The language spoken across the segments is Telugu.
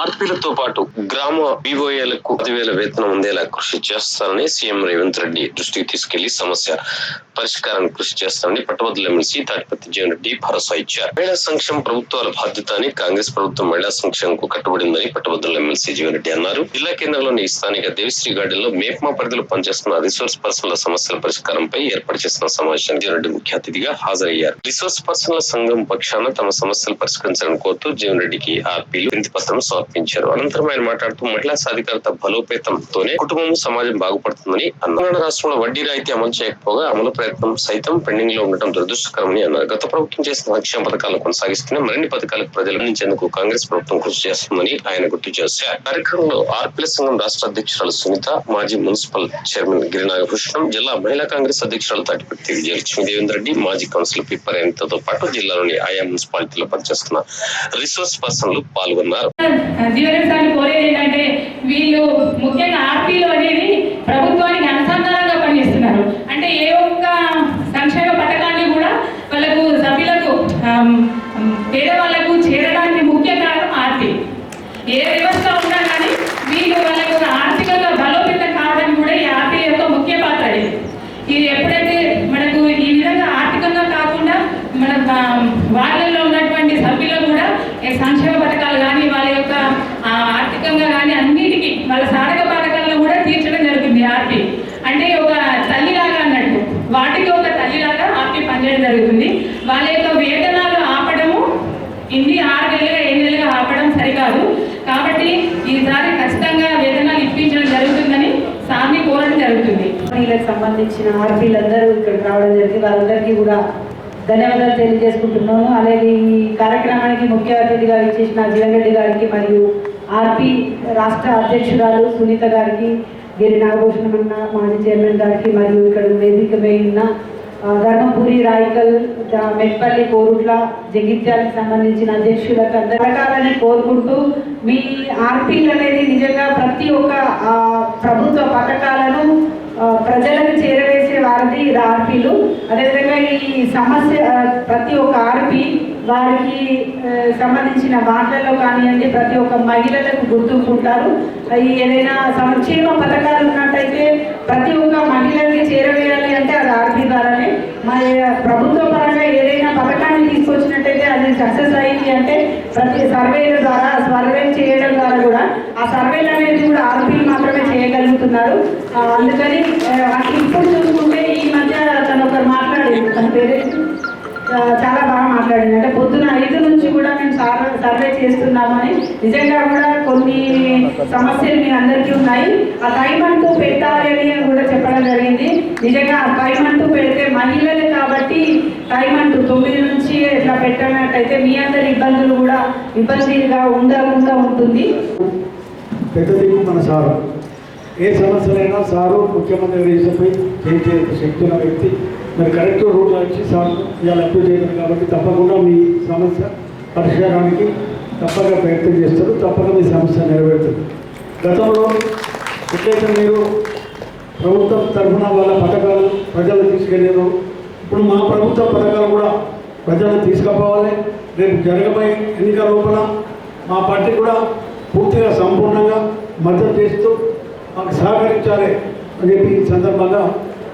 ఆర్పీలతో పాటు గ్రామ వివోఏలకు పదివేల వేతనం ఉండేలా కృషి చేస్తానని సీఎం రేవంత్ రెడ్డి దృష్టికి తీసుకెళ్ళి సమస్య పరిష్కారానికి కృషి చేస్తానని పట్టభద్రుల ఎమ్మెల్సీ తాటిపత్తి జీవన్ రెడ్డి భరోసా ఇచ్చారు. మహిళా సంక్షేమ ప్రభుత్వాల బాధ్యత అని కాంగ్రెస్ ప్రభుత్వం మహిళా సంక్షేమకు కట్టుబడిందని పట్టభద్రుల ఎమ్మెల్సీ జగన్ రెడ్డి అన్నారు. జిల్లా కేంద్రంలోని స్థానిక దేవిశ్రీ గార్డెన్లో మేప్మా పరిధిలో పనిచేస్తున్న రిసోర్స్ పర్సన్ల సమస్యల పరిష్కారంపై ఏర్పాటు చేసిన సమావేశానికి జీవన్ రెడ్డి ముఖ్య అతిథిగా హాజరయ్యారు. రిసోర్స్ పర్సన్ల సంఘం పక్షాన తమ సమస్యలు పరిష్కరించాలని కోరుతూ జీవన్ రెడ్డికి ఆర్పీలు వినతి పత్రం సమర్పించారు అనంతరం ఆయన మాట్లాడుతూ మహిళా సాధికారత బలోపేతంతోనే కుటుంబం సమాజం బాగుపడుతుందని అన్నారు. రాష్ట్రంలో వడ్డీ రాయితీ అమలు చేయకపోగా అమలు ప్రయత్నం సైతం పెండింగ్లో ఉండటం దురదృష్టకరమని అన్నారు. గత ప్రభుత్వం చేసిన సంక్షేమ పథకాలను కొనసాగిస్తున్న మరిన్ని పథకాలకు ప్రజలు అందించేందుకు కాంగ్రెస్ ప్రభుత్వం కృషి చేస్తుందని ఆయన గుర్తు చేశారు. కార్యక్రమంలో ఆర్పిఎస్ సంఘం రాష్ట్ర అధ్యక్షురాలు సునీత మాజీ మున్సిపల్ చైర్మన్ గిరినాగభూషణం జిల్లా మహిళా కాంగ్రెస్ అధ్యక్షురాలు తాటిపెట్టి విజయలక్ష్మి దేవేందర్ రెడ్డి మాజీ కౌన్సిలర్ పిప్పర్ పాటు జిల్లాలోని ఆయా మున్సిపాలిటీలో పనిచేస్తున్న రిసోర్స్ పర్సన్లు పాల్గొన్నారు. జీవనం సార్లు కోరేది ఏంటంటే వీళ్ళు ముఖ్యంగా ఆర్పీలు అనేది ప్రభుత్వానికి అనుసంధానంగా పనిచేస్తున్నారు. అంటే ఏ ఒక్క సంక్షేమ పథకాన్ని కూడా వాళ్ళకు సభ్యులకు ఆమ్, పేదవాళ్ళకు చేరడానికి ముఖ్య కారణం ఆర్పీ ఏ వ్యవస్థ ఉన్నా కానీ వీళ్ళు వాళ్ళకు ఆర్థికంగా బలోపేతం కావడానికి కూడా ఈ ఆర్పీ యొక్క ముఖ్య పాత్ర ఇది ఇది ఎప్పుడైతే మనకు ఈ విధంగా ఆర్థికంగా కాకుండా మన ఆ, వాళ్ళల్లో ఉన్నటువంటి సభ్యులకు కూడా ఈ సంక్షేమ పథకాలు కానీ వాళ్ళ యొక్క ఆ, ఆర్థికంగా కానీ అన్నిటికీ వాళ్ళ సాధక బాధకాలను కూడా తీర్చడం జరుగుతుంది ఆర్పీ అంటే ఒక తల్లిలాగా అన్నట్టు వాటికి ఒక తల్లిలాగా ఆర్పీ పనిచేయడం జరుగుతుంది. వాళ్ళ యొక్క వేతనాలు ఆపడము ఇన్ని ఆరు నెలలుగా ఏడు నెలలుగా ఆపడం సరికాదు. కాబట్టి ఈసారి ఖచ్చితంగా వేతనాలు ఇప్పించడం జరుగుతుందని సార్ని కోరడం జరుగుతుంది. వీళ్ళకి సంబంధించిన ఆర్పీలందరూ ఇక్కడికి రావడం జరిగింది. వాళ్ళందరికీ కూడా ధన్యవాదాలు తెలియజేసుకుంటున్నాను అలాగే ఈ కార్యక్రమానికి ముఖ్య అతిథిగా ఇచ్చేసిన జీవన్రెడ్డి గారికి మరియు ఆర్పీ రాష్ట్ర అధ్యక్షురాలు సునీత గారికి గిరి నాగభూషణం అన్న మాజీ చైర్మన్ గారికి మరియు ఇక్కడ వేదిక మీద ఉన్న ధర్మపురి రాయికల్ మెట్పల్లి కోరుట్ల జగిత్యాలకు సంబంధించిన అధ్యక్షులకు అందరకాలని కోరుకుంటూ మీ ఆర్పీలు అనేది నిజంగా ప్రతి ఒక్క ప్రభుత్వ పథకాలను ప్రజలకు చేరవేసే వారిది ఆర్పీలు. అదేవిధంగా ఈ సమస్య ప్రతి ఒక్క ఆర్పీ వారికి సంబంధించిన మాటలలో కానివ్వండి ప్రతి ఒక్క మహిళలకు గుర్తుంటారు ఈ ఏదైనా సంక్షేమ పథకాలు ఉన్నట్టయితే ప్రతి ఒక్క మహిళకి చేరవేయాలి అంటే అది ఆర్పీ ద్వారానే మరి ప్రభుత్వ పరంగా ఏదైనా పథకాన్ని తీసుకొచ్చినట్టయితే అది సక్సెస్ అయింది అంటే ప్రతి సర్వేల ద్వారా సర్వే చేయడం ద్వారా కూడా ఆ సర్వేలు అనేది కూడా ఆర్పీలు మాత్రమే చేయగలుగుతున్నారు. అందుకని ఆ, ఇప్పుడు చూసుకుంటే ఈ మధ్య తను ఒకరు మాట్లాడింది తన పేరు చాలా బాగా మాట్లాడింది. అంటే పొద్దున ఐదు నుంచి కూడా మేము సర్వే సర్వే చేస్తున్నామని. నిజంగా కూడా కొన్ని సమస్యలు మీ అందరికీ ఉన్నాయి. ఆ టైం అంటూ పెట్టాలి అని కూడా చెప్పడం జరిగింది. నిజంగా ఆ టైం అంటూ పెడితే మహిళలే కాబట్టి టైం అంటూ తొమ్మిది నుంచి ఇట్లా పెట్టినట్టయితే మీ అందరి ఇబ్బందులు కూడా ఇబ్బందిగా ఉండకుండా ఉంటుంది. పెద్ద మన సారు. ఏ సమస్యలైనా సారు ముఖ్యమంత్రి చేసే శక్తి ఉన్న వ్యక్తి. మరి కరెక్ట్ రూట్లో వచ్చి సార్ ఇవాళ అప్లై చేయడం కాబట్టి తప్పకుండా మీ సమస్య పరిష్కారానికి తప్పక ప్రయత్నం చేస్తారు తప్పక మీ సమస్య నెరవేరుతుంది. గతంలో ఎట్లయితే మీరు ప్రభుత్వం తరఫున వాళ్ళ పథకాలు ప్రజలు తీసుకెళ్ళారు ఇప్పుడు మా ప్రభుత్వ పథకాలు కూడా ప్రజలు తీసుకుపోవాలి. రేపు జరగబోయే ఎన్నికల లోపల మా పార్టీ కూడా పూర్తిగా సంపూర్ణంగా మద్దతు చేస్తూ మాకు సహకరించాలి అని చెప్పి ఈ సందర్భంగా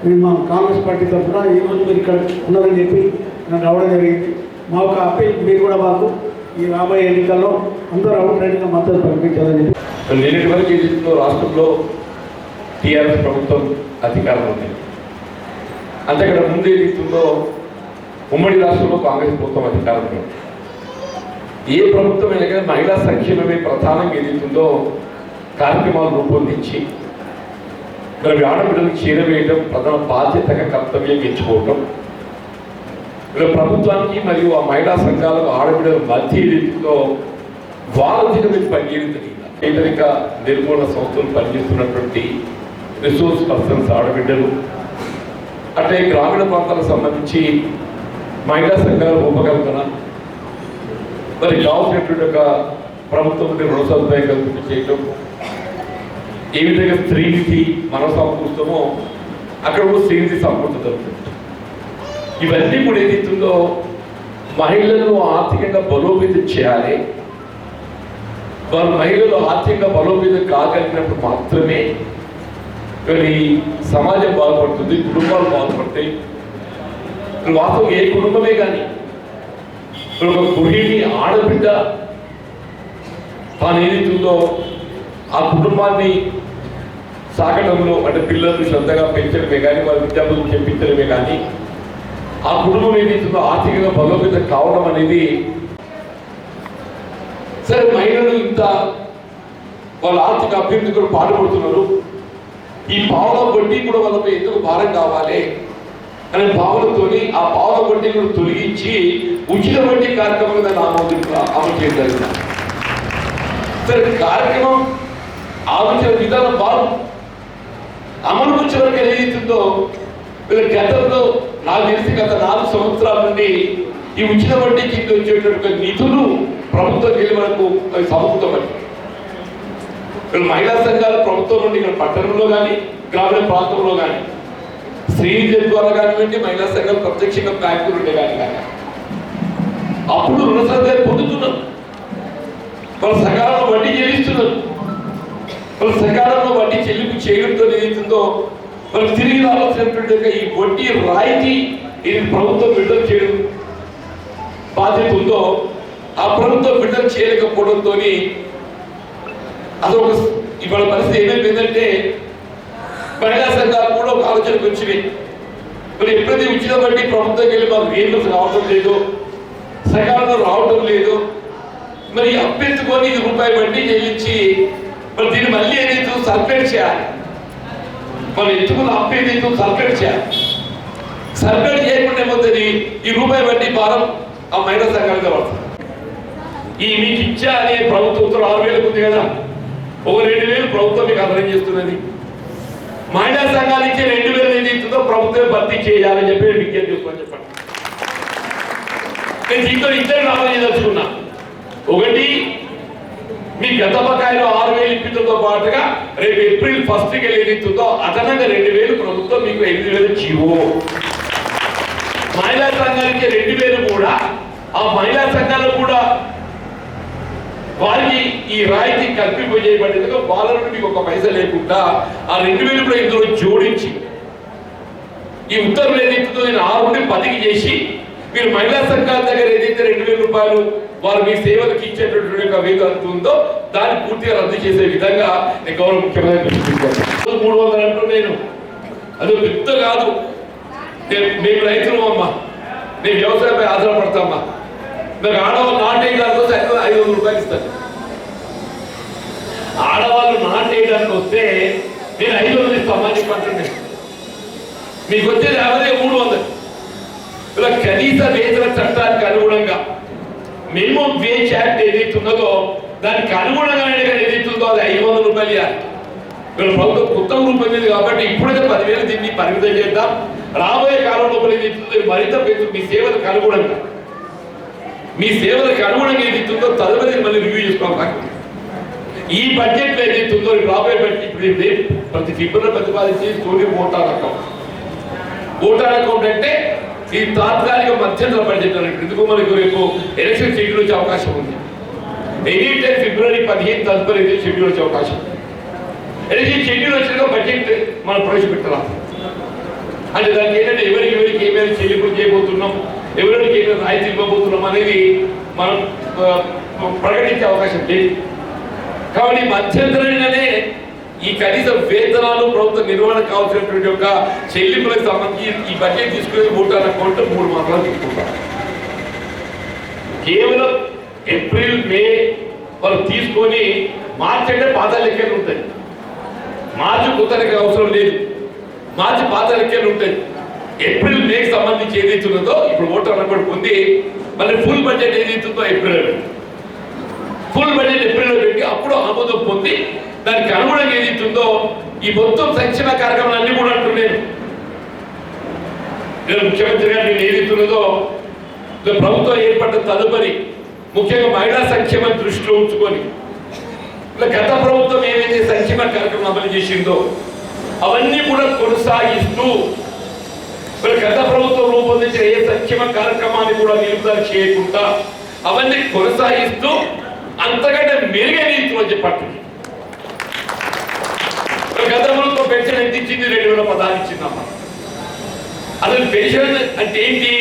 మేము మా కాంగ్రెస్ పార్టీ తరఫున ఈరోజు మీరు ఇక్కడ ఉన్నారని చెప్పి నాకు రావడం జరిగింది. మా ఒక అప్పీల్ మీరు కూడా మాకు ఈ రాబోయే ఎన్నికల్లో అందరూ అవుట్రైట్గా మద్దతు ప్రకటించాలని చెప్పి. నిన్నటి వరకు రాష్ట్రంలో టీఆర్ఎస్ ప్రభుత్వం అధికారం ఉంది. అంతకంటే ముందు రీతిలో ఉమ్మడి రాష్ట్రంలో కాంగ్రెస్ ప్రభుత్వం అధికారం ఉంది. ఏ ప్రభుత్వం అయినా కానీ మహిళా సంక్షేమమే ప్రధానంగా ఏదైతుందో కార్యక్రమాలు రూపొందించి మరి ఆడబిడ్డలకు చేరవేయడం ప్రధాన బాధ్యతగా కర్తవ్యం ఎంచుకోవటం. ఇలా ప్రభుత్వానికి మరియు ఆ మహిళా సంఘాలకు ఆడబిడ్డల మధ్య రీతిలో వారధిగా మీరు పనిచేయడం పేదరిక నిర్మూలన సంస్థలు పనిచేస్తున్నటువంటి రిసోర్స్ పర్సన్స్ ఆడబిడ్డలు. అంటే గ్రామీణ ప్రాంతాలకు సంబంధించి మహిళా సంఘాల రూపకల్పన మరి జాబ్ ఒక ప్రభుత్వం నుండి రుణ సదుపాయం కల్పించి చేయటం ఏ విధంగా స్త్రీనిధి మనం సమకూరుస్తామో అక్కడ కూడా స్త్రీనిధి సమకూర్చడం ఇవన్నీ కూడా ఏదైతుందో మహిళలను ఆర్థికంగా బలోపేతం చేయాలి. వారు మహిళలు ఆర్థికంగా బలోపేతం కాగలిగినప్పుడు మాత్రమే మరి సమాజం బాగుపడుతుంది కుటుంబాలు బాగుపడతాయి ఇప్పుడు వాస్తవం ఏ కుటుంబమే కానీ ఇప్పుడు ఒక గృహిణి ఆడబిడ్డ తాను ఏదైతుందో ఆ కుటుంబాన్ని సాగడంలో అంటే పిల్లల్ని శ్రద్ధగా పెంచడమే కానీ వాళ్ళ విద్యార్థులు చెప్పించడమే కానీ ఆ కుటుంబం ఏదైతుందో ఆర్థికంగా బలోపేతం కావడం అనేది సరే మహిళలు ఇంత వాళ్ళ ఆర్థిక అభివృద్ధి కూడా పాటుపడుతున్నారు. ఈ పావుల వడ్డీ కూడా వాళ్ళపై ఎందుకు భారం కావాలి అనే భావనతోని ఆ పావుల వడ్డీ కూడా తొలగించి ఉచిత వడ్డీ కార్యక్రమం దాన్ని ఆమోదింపు అమలు చేయడం జరిగింది. సరే కార్యక్రమం ఆలోచన విధానం బాగు అమలు వచ్చే వరకు ఏదైతుందో వీళ్ళ గతంలో నాకు తెలిసి గత నాలుగు సంవత్సరాల నుండి ఈ ఉచిత వడ్డీ కింద వచ్చేటటువంటి నిధులు ప్రభుత్వం వెళ్ళి మనకు అవి సమకూర్చబడి వీళ్ళు మహిళా సంఘాలు ప్రభుత్వం నుండి ఇక్కడ పట్టణంలో కానీ గ్రామీణ ప్రాంతంలో కానీ శ్రీనిధి ద్వారా కానివ్వండి మహిళా సంఘాలు ప్రత్యక్షంగా బ్యాంకులు ఉండే కానీ కానీ. అప్పుడు రుణ సంఘాలు పొందుతున్నాం వాళ్ళ సకాలంలో వడ్డీ చెల్లిస్తున్నారు వాళ్ళ సకాలంలో వడ్డీ చెల్లింపు చేయడంతో ఏదైతుందో వాళ్ళు తిరిగి రావాల్సినటువంటి ఈ వడ్డీ రాయితీ ఇది ప్రభుత్వం విడుదల చేయడం బాధ్యత ఉందో ఆ ప్రభుత్వం విడుదల చేయలేకపోవడంతో అదొక ఇవాళ పరిస్థితి ఏమైపోయిందంటే మహిళా సంఘాలు కూడా ఒక ఆలోచనకు వచ్చింది మరి ఎప్పుడైతే ఉచిత వడ్డీ ప్రభుత్వం వెళ్ళి మాకు రీఎంబర్స్ రావడం లేదు సకాలంలో రావడం లేదు మరి అప్పెత్తుకొని ఇది రూపాయి వడ్డీ చెల్లించి మరి దీన్ని మళ్ళీ ఏదైతే సర్క్యులేట్ చేయాలి. మనం ఎత్తుకున్న అప్పు ఏదైతే సర్క్యులేట్ చేయాలి? సర్క్యులేట్ చేయకుండా ఏమవుతుంది? ఈ రూపాయి వడ్డీ భారం ఆ మైనస్ సంఘాలుగా పడుతుంది. ఈ మీకు ఇచ్చా అనే ప్రభుత్వం ఉత్తరం ఆరు వేలకు ఉంది కదా. ఒక రెండు వేలు ప్రభుత్వం మీకు అర్థం చేస్తున్నది. మహిళా సంఘాలు ఇచ్చే రెండు వేలు ఏది ఇస్తుందో ప్రభుత్వం భర్తీ చేయాలని చెప్పి విజ్ఞప్తి చేసుకోమని చెప్పండి. నేను దీంతో ఇద్దరు రావాలి తెలుసుకున్నా ఒకటి మీ గత బకాయిలో ఆరు వేలు ఇప్పించడంతో పాటుగా రేపు ఏప్రిల్ ఫస్ట్కి ఇస్తుందో అదనంగా రెండు వేలు ప్రభుత్వం మీకు ఎనిమిది వేలు జీవో మహిళా సంఘానికి రెండు వేలు కూడా ఆ మహిళా సంఘాలు కూడా వారికి ఈ రాయితీ కల్పింపజేయబడేందుకు వాళ్ళ నుండి మీకు ఒక పైస లేకుండా ఆ రెండు వేలు కూడా ఇందులో జోడించి ఈ ఉత్తర్వులు ఏదైతుందో నేను ఆరు నుండి పదికి చేసి మీరు మహిళా సంఘాల దగ్గర ఏదైతే రెండు వేల రూపాయలు వారు మీ సేవలకు ఇచ్చేటటువంటి యొక్క వేతనం ఉందో దాన్ని పూర్తిగా రద్దు చేసే విధంగా నేను గౌరవ ముఖ్యమంత్రి మూడు వందలు అంటున్నాను నేను. అది పెద్ద కాదు. నేను- మేము రైతులు అమ్మా. నేను వ్యవసాయంపై ఆధారపడతామా నాకు ఆడవాళ్ళు నాటేయడానికి వస్తే ఐదు వందల రూపాయలు ఇస్తాను. ఆడవాళ్ళు నాటేయడానికి వస్తే నేను ఐదు వందలు ఇస్తామని చెప్పండి మీకు వచ్చేది అదే మూడు వందలు. ఇలా కనీస వేతన చట్టానికి అనుగుణంగా మినిమం వేజ్ యాక్ట్ ఏదైతే ఉన్నదో దానికి అనుగుణంగా ఏదైతే ఉందో అది ఐదు వందల రూపాయలు ఇవ్వాలి. వీళ్ళ ప్రభుత్వం కొత్త రూపొందింది కాబట్టి ఇప్పుడైతే పదివేలు దీన్ని పరిమితం చేద్దాం. రాబోయే కాలం లోపల ఏదైతే మరింత పెంచు మీ సేవలకు అనుగుణంగా. మీ సేవలకు అనుగుణంగా ఏదైతే ఉందో తదుపరి మళ్ళీ రివ్యూ చేసుకోవాలి ఈ బడ్జెట్ ఏదైతే ఉందో రాబోయే బడ్జెట్ ఇప్పుడు ప్రతి ఫిబ్రవరి ప్రతిపాదించి Surya motor account voter account అంటే ఈ తాత్కాలిక మధ్యంతర బడ్జెట్ అన్నట్టు ఎందుకు మనకు రేపు ఎలక్షన్ షెడ్యూల్ వచ్చే అవకాశం ఉంది. ఎనీ టైం ఫిబ్రవరి పదిహేను తదుపరి షెడ్యూల్ వచ్చే అవకాశం ఎలక్షన్ షెడ్యూల్ వచ్చినాక బడ్జెట్ మనం ప్రవేశపెట్టాలి అంటే దానికి ఏంటంటే ఎవరికి ఎవరికి ఏమైనా చెల్లింపులు చేయబోతున్నాం ఎవరికి ఏమైనా రాయితీ ఇవ్వబోతున్నాం అనేది మనం ప్రకటించే అవకాశం లేదు. కాబట్టి మధ్యంతరంగానే ఈ కనీస వేతనాలు ప్రభుత్వ నిర్వహణ కావాల్సినటువంటి యొక్క చెల్లింపులకు సంబంధించి ఈ బడ్జెట్ తీసుకునే ఓటాల అకౌంట్ మూడు మాసాలు తీసుకుంటాం కేవలం ఏప్రిల్ మే వాళ్ళు తీసుకొని మార్చి అంటే పాత లెక్కలు ఉంటాయి. మార్చి కొత్త లెక్క అవసరం లేదు. మార్చి పాత లెక్కలు ఉంటాయి. ఏప్రిల్ మేకి సంబంధించి ఏదైతే ఉన్నదో ఇప్పుడు ఓటర్ అకౌంట్ ఉంది. మళ్ళీ ఫుల్ బడ్జెట్ ఏదైతే ఉందో ఏప్రిల్. ఫుల్ బడ్జెట్ ఏప్రిల్లో పెట్టి అప్పుడు ఆమోదం పొంది దానికి అనుగుణంగా ఏదైతే ఉందో ఈ మొత్తం సంక్షేమ కార్యక్రమాలు అన్ని కూడా అంటున్నాను నేను ముఖ్యమంత్రి గారు నేను ఏదైతున్నదో ప్రభుత్వం ఏర్పడ్డ తదుపరి ముఖ్యంగా మహిళా సంక్షేమం దృష్టిలో ఉంచుకొని ఇలా గత ప్రభుత్వం ఏవైతే సంక్షేమ కార్యక్రమం అమలు చేసిందో అవన్నీ కూడా కొనసాగిస్తూ మరి గత ప్రభుత్వం రూపొందించిన ఏ సంక్షేమ కార్యక్రమాన్ని కూడా నిలుపుదల చేయకుండా అవన్నీ కొనసాగిస్తూ అంతకంటే మెరుగైన ఇస్తున్నాం చెప్పండి గత ప్రభుత్వం పెన్షన్ ఎంత ఇచ్చింది? రెండు వేల పదాలు ఇచ్చిందమ్మా. అసలు పెన్షన్ అంటే ఏంటి?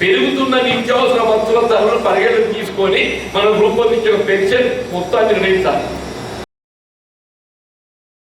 పెరుగుతున్న నిత్యావసర వస్తువుల ధరలు పరిగణలోకి తీసుకొని మనం రూపొందించిన పెన్షన్ మొత్తాన్ని నిర్ణయించాలి.